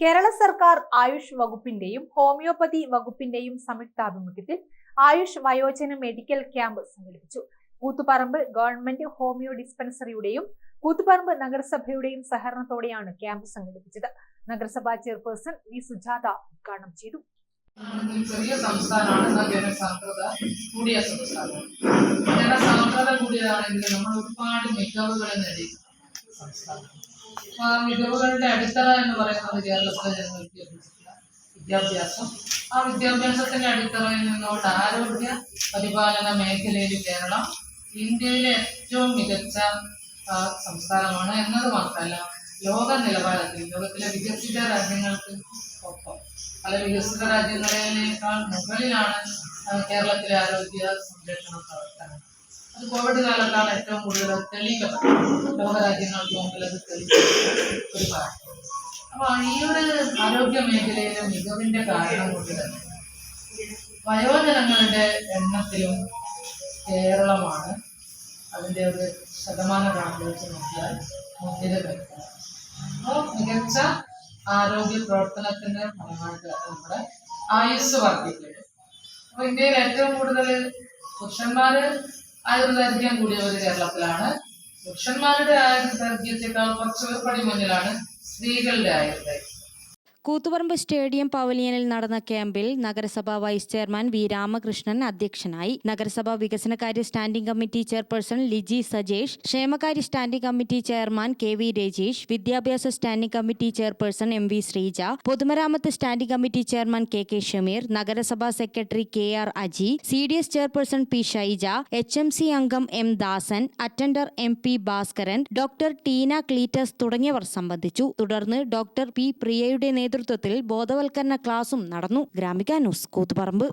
കേരള സർക്കാർ ആയുഷ് വകുപ്പിന്റെയും ഹോമിയോപ്പതി വകുപ്പിന്റെയും സംയുക്താഭിമുഖ്യത്തിൽ ആയുഷ് വയോജന മെഡിക്കൽ ക്യാമ്പ് സംഘടിപ്പിച്ചു. കൂത്തുപറമ്പ് ഗവൺമെന്റ് ഹോമിയോ ഡിസ്പെൻസറിയുടെയും കൂത്തുപറമ്പ് നഗരസഭയുടെയും സഹകരണത്തോടെയാണ് ക്യാമ്പ് സംഘടിപ്പിച്ചത്. നഗരസഭാ ചെയർപേഴ്സൺ വി. സുജാത ഉദ്ഘാടനം ചെയ്തു. ചെറിയ സംസ്ഥാനമാണ് കൂടിയ സംസ്ഥാനം. ജനസാന്ദ്രത കൂടിയതാണെങ്കിൽ നമ്മൾ ഒരുപാട് മികവുകൾ നേടി. സംസ്ഥാനം മികവുകളുടെ അടിത്തറ എന്ന് പറയുന്നത് കേരളത്തിലെ ലഭിച്ചിട്ടുള്ള വിദ്യാഭ്യാസം. ആ വിദ്യാഭ്യാസത്തിന്റെ അടിത്തറയിൽ നിന്നുകൊണ്ട് ആരോഗ്യ പരിപാലന മേഖലയിൽ കേരളം ഇന്ത്യയിലെ ഏറ്റവും മികച്ച സംസ്ഥാനമാണ് എന്നത് മാത്രമല്ല ലോക നിലവാരത്തിൽ ലോകത്തിലെ വികസിത രാജ്യങ്ങൾക്ക് ഒപ്പം. പല വികസിത രാജ്യങ്ങളേക്കാൾ മുകളിലാണ് കേരളത്തിലെ ആരോഗ്യ സംരക്ഷണ പ്രവർത്തനം. അത് കോവിഡ് കാലത്താണ് ഏറ്റവും കൂടുതൽ തെളിയിക്കപ്പെട്ടത്. ലോകരാജ്യങ്ങൾക്ക് മുമ്പിൽ അത് തെളിയിക്കപ്പെട്ട ഒരു കാര്യം. അപ്പൊ ഈ ഒരു ആരോഗ്യ മേഖലയിലെ മികവിന്റെ കാരണം കൊണ്ട് തന്നെ വയോജനങ്ങളുടെ എണ്ണത്തിലും കേരളമാണ് അതിന്റെ ഒരു ശതമാന കണക്ക് വെച്ച് നോക്കിയാൽ മുന്നിൽ അപ്പോൾ മികച്ച ആരോഗ്യ പ്രവർത്തനത്തിന്റെ ഫലമായിട്ട് നമ്മുടെ ആയുസ് വർദ്ധിക്കുന്നത് അപ്പൊ ഇന്ത്യയിൽ ഏറ്റവും കൂടുതൽ പുരുഷന്മാര് ആയുർദൈർഘ്യം കൂടിയവർ കേരളത്തിലാണ്. പുരുഷന്മാരുടെ ആയുർദൈർഘ്യത്തെക്കാൾ കുറച്ച് പടി മുന്നിലാണ് സ്ത്രീകളുടെ ആയുർദൈർഘ്യം കൂത്തുപറമ്പ് സ്റ്റേഡിയം പവലിയനിൽ നടന്ന ക്യാമ്പിൽ നഗരസഭാ വൈസ് ചെയർമാൻ വി രാമകൃഷ്ണൻ അധ്യക്ഷനായി. നഗരസഭാ വികസനകാര്യ standing committee chairperson Liji Sajesh ക്ഷേമകാര്യ standing committee chairman K V Rajeesh വിദ്യാഭ്യാസ standing committee chairperson M V Sreeja പൊതുമരാമത്ത് standing committee chairman K K Shameer നഗരസഭാ secretary K R Aji C D S chairperson P Shyja H M C അംഗം M Dasan attender M P Bhaskaran doctor Teena Cleetus തുടങ്ങിയവർ സംബന്ധിച്ചു. തുടർന്ന് doctor P പ്രിയയുടെ നേതൃത്വത്തിൽ ബോധവൽക്കരണ ക്ലാസും നടന്നു. ഗ്രാമിക ന്യൂസ് കൂത്തുപറമ്പ്.